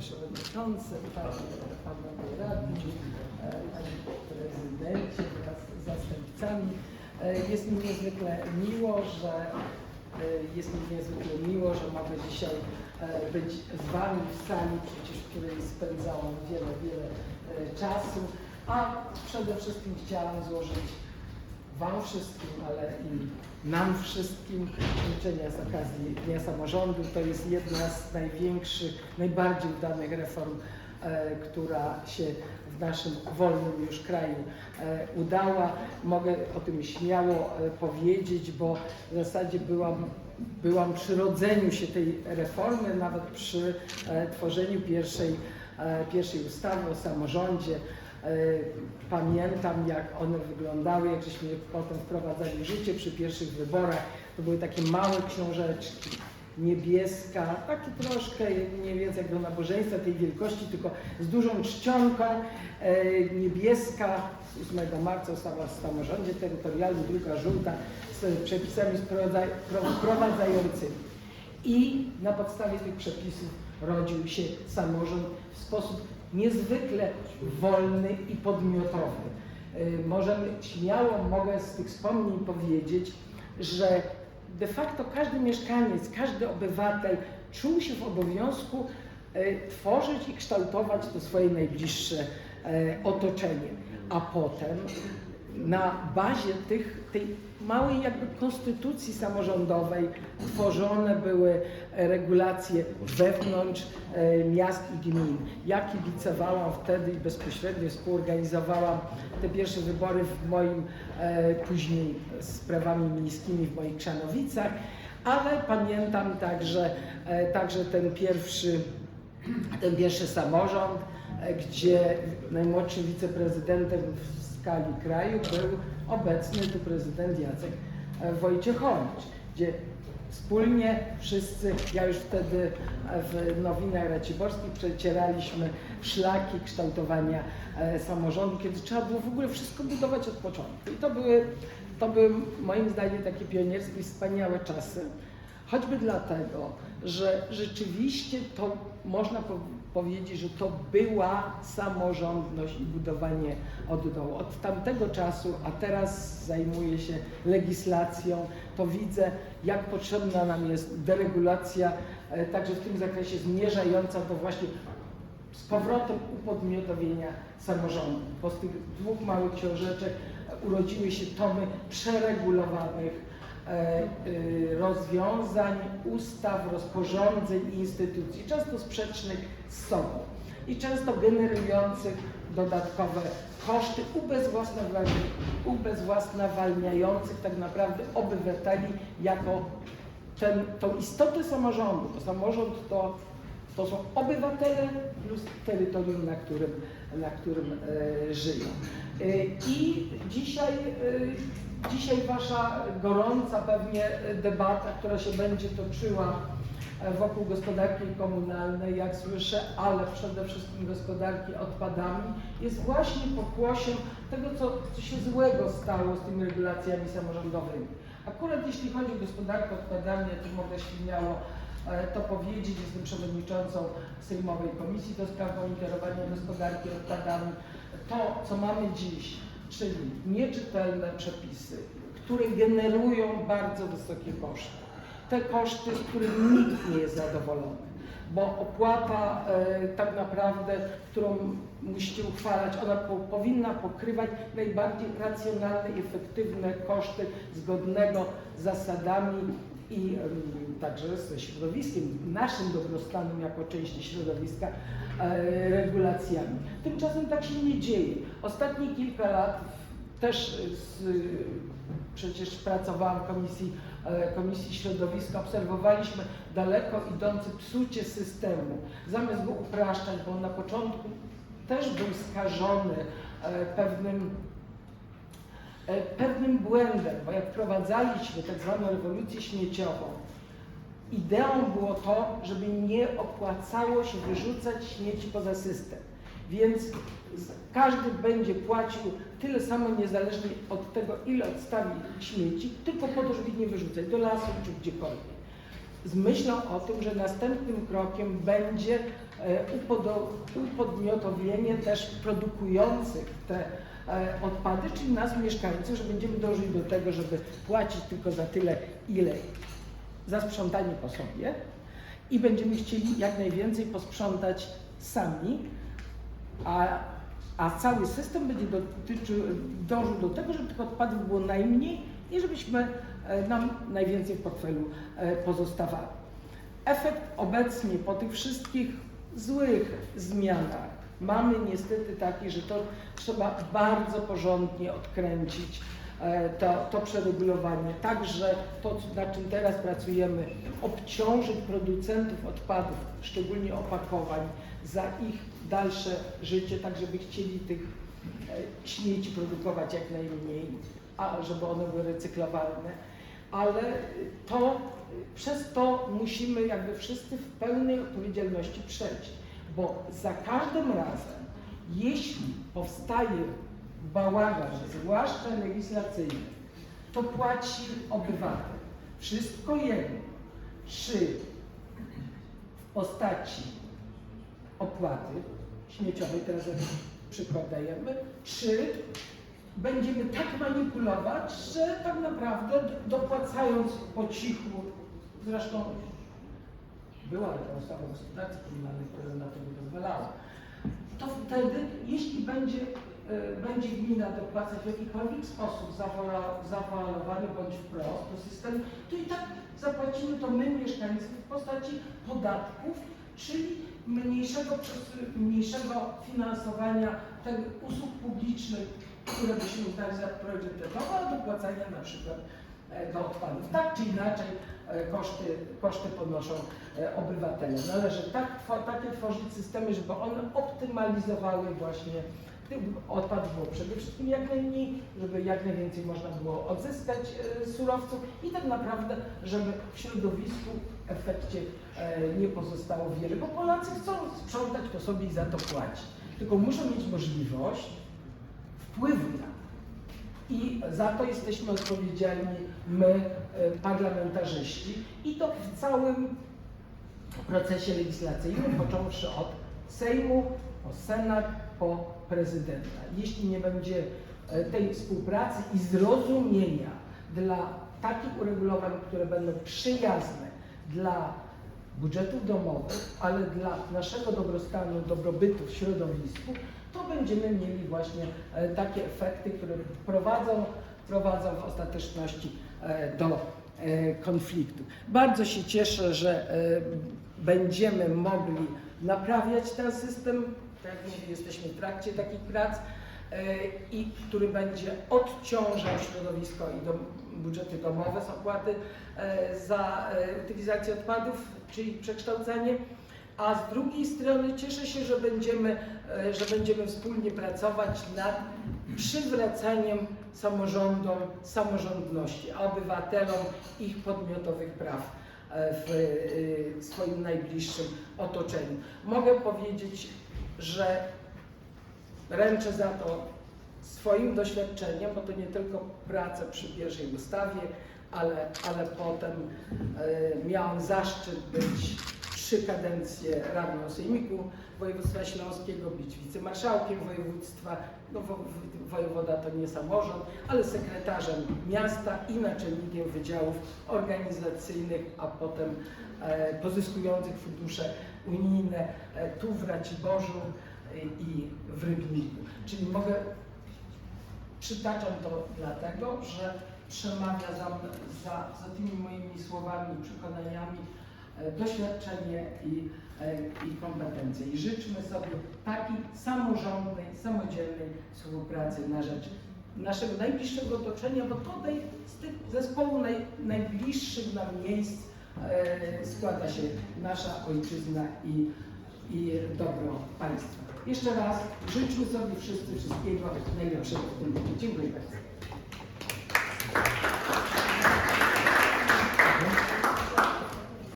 Przewodniczący, Panie, Panowie Radni, e, Panie Prezydencie wraz z zastępcami. E, Jest mi niezwykle miło, że e, jest mi niezwykle miło, że mogę dzisiaj być z Wami w sali, przecież w której spędzałam wiele, wiele czasu, a przede wszystkim chciałam złożyć Wam wszystkim, ale i nam wszystkim życzenia z okazji Dnia Samorządu. To jest jedna z największych, najbardziej udanych reform, e, która się w naszym wolnym już kraju e, udała. Mogę o tym śmiało e, powiedzieć, bo w zasadzie byłam, byłam przy rodzeniu się tej reformy, nawet przy e, tworzeniu pierwszej, e, pierwszej ustawy o samorządzie. E, Pamiętam, jak one wyglądały, jak żeśmy potem wprowadzali życie przy pierwszych wyborach. To były takie małe książeczki, niebieska, takie troszkę, nie wiem jak do nabożeństwa tej wielkości, tylko z dużą czcionką, e, niebieska, 8 marca ustawa o samorządzie terytorialnym, druga żółta, z przepisami wprowadzającymi. I na podstawie tych przepisów rodził się samorząd w sposób niezwykle wolny i podmiotowy. Y, Możemy, śmiało mogę z tych wspomnień powiedzieć, że de facto każdy mieszkaniec, każdy obywatel czuł się w obowiązku y, tworzyć i kształtować to swoje najbliższe y, otoczenie. A potem na bazie tych, tej małej jakby konstytucji samorządowej tworzone były regulacje wewnątrz e, miast i gmin. Ja kibicowałam wtedy i bezpośrednio współorganizowałam te pierwsze wybory w moim, e, później z sprawami miejskimi w moich Krzanowicach, ale pamiętam także, e, także ten pierwszy ten pierwszy samorząd, e, gdzie najmłodszym wiceprezydentem w skali kraju był obecny tu prezydent Jacek e, Wojciechowicz, gdzie wspólnie wszyscy, ja już wtedy e, w Nowinach Raciborskich przecieraliśmy szlaki kształtowania e, samorządu, kiedy trzeba było w ogóle wszystko budować od początku. I to były, to były moim zdaniem takie pionierskie, wspaniałe czasy. Choćby dlatego, że rzeczywiście to można po powiedzieć, że to była samorządność i budowanie od dołu. Od tamtego czasu, a teraz zajmuję się legislacją, to widzę, jak potrzebna nam jest deregulacja, e, także w tym zakresie zmierzająca do właśnie z powrotem upodmiotowienia samorządu. Bo z tych dwóch małych książeczek urodziły się tomy przeregulowanych e, rozwiązań, ustaw, rozporządzeń i instytucji, często sprzecznych z sobą i często generujących dodatkowe koszty ubezwłasnowalni- ubezwłasnowalniających tak naprawdę obywateli jako ten, istotę samorządu. To samorząd to, to są obywatele plus terytorium, na którym, na którym e, żyją. E, I dzisiaj, e, dzisiaj Wasza gorąca pewnie debata, która się będzie toczyła e, wokół gospodarki komunalnej, jak słyszę, ale przede wszystkim gospodarki odpadami, jest właśnie pokłosiem tego, co, co się złego stało z tymi regulacjami samorządowymi. Akurat jeśli chodzi o gospodarkę odpadami, ja tu mogę śmiało to powiedzieć, jestem przewodniczącą Sejmowej Komisji do Spraw Monitorowania Gospodarki Odpadami. To, co mamy dziś, czyli nieczytelne przepisy, które generują bardzo wysokie koszty. Te koszty, z których nikt nie jest zadowolony bo opłata e, tak naprawdę, którą musicie uchwalać, ona po, powinna pokrywać najbardziej racjonalne i efektywne koszty zgodnego z zasadami i także ze środowiskiem, naszym dobrostanem jako części środowiska, e, regulacjami. Tymczasem tak się nie dzieje. Ostatnie kilka lat też z, przecież pracowałam w komisji, e, komisji Środowiska, obserwowaliśmy daleko idące psucie systemu. Zamiast go upraszczać, bo on na początku też był skażony e, pewnym, e, pewnym błędem, bo jak wprowadzaliśmy tak zwaną rewolucję śmieciową, ideą było to, żeby nie opłacało się wyrzucać śmieci poza system. Więc każdy będzie płacił tyle samo niezależnie od tego, ile odstawi śmieci, tylko po to, żeby ich nie wyrzucać do lasu czy gdziekolwiek. Z myślą o tym, że następnym krokiem będzie e, upodmiotowienie też produkujących te e, odpady, czyli nas mieszkańców, że będziemy dążyć do tego, żeby płacić tylko za tyle, ile za sprzątanie po sobie i będziemy chcieli jak najwięcej posprzątać sami, a, a cały system będzie dotyczył, dążył do tego, żeby tych odpadów było najmniej i żebyśmy e, nam najwięcej w portfelu e, pozostawało. Efekt obecnie po tych wszystkich złych zmianach mamy niestety taki, że to trzeba bardzo porządnie odkręcić e, to, to przeregulowanie. Także to, nad czym teraz pracujemy, obciążyć producentów odpadów, szczególnie opakowań, za ich dalsze życie, tak żeby chcieli tych e, śmieci produkować jak najmniej, a żeby one były recyklowalne. Ale to przez to musimy jakby wszyscy w pełnej odpowiedzialności przejść, bo za każdym razem, jeśli powstaje bałagan, zwłaszcza legislacyjny, to płaci obywatel. Wszystko jedno, czy w postaci opłaty śmieciowej, teraz przykład czy będziemy tak manipulować, że tak naprawdę dopłacając po cichu, zresztą była o gospodarce komunalnej, która na to nie pozwalała, to wtedy, jeśli będzie, e, będzie gmina dopłacać w jakikolwiek sposób zawalowany bądź wprost do systemu, to i tak zapłacimy to my, mieszkańcy, w postaci podatków, czyli mniejszego, mniejszego finansowania tych usług publicznych, które byśmy uznali za priorytetowe, a dopłacania na przykład do odpadów. Tak czy inaczej e, koszty, koszty ponoszą e, obywatele. Należy tak, takie tworzyć systemy, żeby one optymalizowały właśnie odpadów było przede wszystkim jak najmniej, żeby jak najwięcej można było odzyskać e, surowców i tak naprawdę, żeby w środowisku w efekcie e, nie pozostało wiele, bo Polacy chcą sprzątać po sobie i za to płacić. Tylko muszą mieć możliwość wpływu na. I za to jesteśmy odpowiedzialni my, e, parlamentarzyści. I to w całym procesie legislacyjnym, począwszy od Sejmu, po Senat, po prezydenta. Jeśli nie będzie e, tej współpracy i zrozumienia dla takich uregulowań, które będą przyjazne dla budżetów domowych, ale dla naszego dobrostanu, dobrobytu w środowisku, będziemy mieli właśnie e, takie efekty, które prowadzą, prowadzą w ostateczności e, do e, konfliktu. Bardzo się cieszę, że będziemy mogli naprawiać ten system, tak jak mówię, jesteśmy w trakcie takich prac i który będzie odciążał środowisko i dom, budżety domowe z opłaty za utylizację odpadów, czyli przekształcenie. A z drugiej strony cieszę się, że będziemy, e, że będziemy wspólnie pracować nad przywracaniem samorządom samorządności, a obywatelom ich podmiotowych praw e, w e, swoim najbliższym otoczeniu. Mogę powiedzieć, że ręczę za to swoim doświadczeniem, bo to nie tylko praca przy pierwszej ustawie, ale, ale potem miałam zaszczyt być trzy kadencje radną Sejmiku Województwa Śląskiego, być wicemarszałkiem województwa, no wo, wo- wojewoda to nie samorząd, ale sekretarzem miasta i naczelnikiem wydziałów organizacyjnych, a potem e, pozyskujących fundusze unijne e, tu w Raciborzu e, i w Rybniku. Czyli mogę Przytaczam to dlatego, że przemawia za, za, za tymi moimi słowami i przekonaniami doświadczenie i, e, i kompetencje. I życzmy sobie takiej samorządnej, samodzielnej współpracy na rzecz naszego najbliższego otoczenia, bo tutaj z tych zespołu naj, najbliższych nam miejsc e, składa się nasza ojczyzna i, i dobro państwa. Jeszcze raz życzmy sobie wszyscy wszystkiego najlepszego w tym roku. Dziękuję bardzo.